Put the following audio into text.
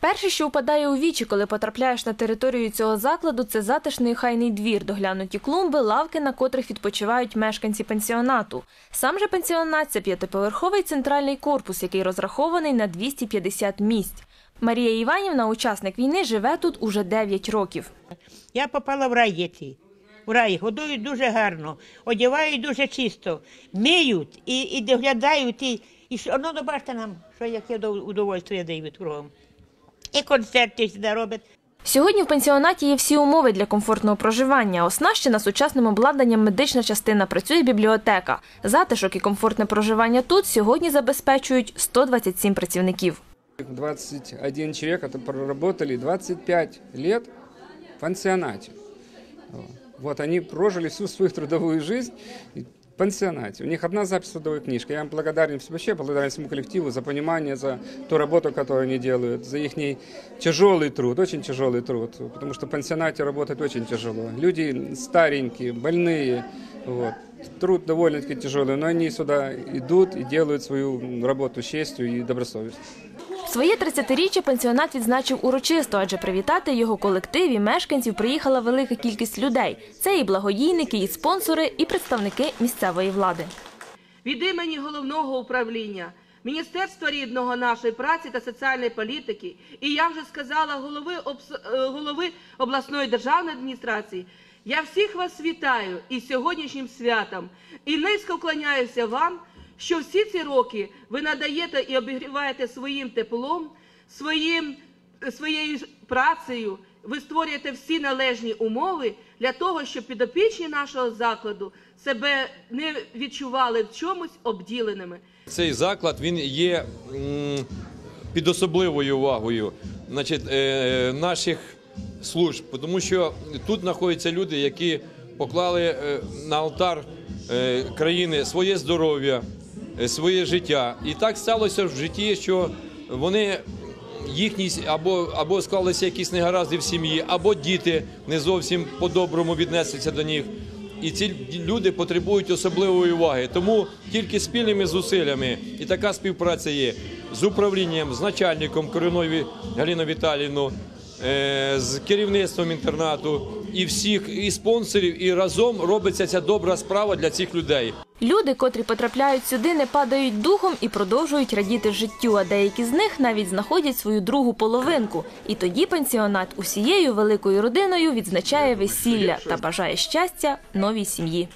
Перше, що впадає у вічі, коли потрапляєш на територію цього закладу, це затишний хайний двір, доглянуті клумби, лавки, на котрих відпочивають мешканці пансіонату. Сам же пансіонат це п'ятиповерховий центральний корпус, який розрахований на 250 місць. Марія Іванівна, учасник війни, живе тут уже 9 років. Я попала в рай дітей. В рай годують дуже гарно, одягають дуже чисто, миють і, і доглядають. І, і що, ну, бачите нам, що яке до- удовольствие дають кругом. І концерти сюди. Сьогодні в пансіонаті є всі умови для комфортного проживання. Оснащена сучасним обладнанням медична частина, працює бібліотека. Затишок і комфортне проживання тут сьогодні забезпечують 127 працівників. 21 человек это проработали 25 лет в пансионате. Вот они прожили всю свою трудовую жизнь пансионате. У них одна запись в трудовой книжке. Я им благодарен вообще, благодарен всему коллективу за понимание, за ту работу, которую они делают, за их тяжелый труд, очень тяжелый труд, потому что в пансионате работать очень тяжело. Люди старенькие, больные, вот. Труд довольно-таки тяжелый, но они сюда идут и делают свою работу с честью и добросовестно. Своє 30-річчя пансіонат відзначив урочисто, адже привітати його колектив і мешканців приїхала велика кількість людей. Це і благодійники, і спонсори, і представники місцевої влади. від імені головного управління Міністерства рідного нашої праці та соціальної політики, і я вже сказала голови, е, голови обласної державної адміністрації. Я всіх вас вітаю із сьогоднішнім святом і низько вклоняюся вам, що всі ці роки ви надаєте і обігріваєте своїм теплом, своїм, своєю працею. Ви створюєте всі належні умови для того, щоб підопічні нашого закладу себе не відчували в чомусь обділеними. Цей заклад він є під особливою увагою значить, е, наших служб, тому що тут знаходяться люди, які поклали е, на алтар е, країни своє здоров'я, своє життя. І так сталося в житті, що вони їхні або, або склалися якісь негаразди в сім'ї, або діти не зовсім по-доброму віднеслися до них. І ці люди потребують особливої уваги. Тому тільки спільними зусиллями і така співпраця є з управлінням, з начальником Кореною Галиною Віталіївну, е, з керівництвом інтернату і всіх, і спонсорів, і разом робиться ця добра справа для цих людей. Люди, котрі потрапляють сюди, не падають духом і продовжують радіти життю, а деякі з них навіть знаходять свою другу половинку. І тоді пансіонат усією великою родиною відзначає весілля та бажає щастя новій сім'ї.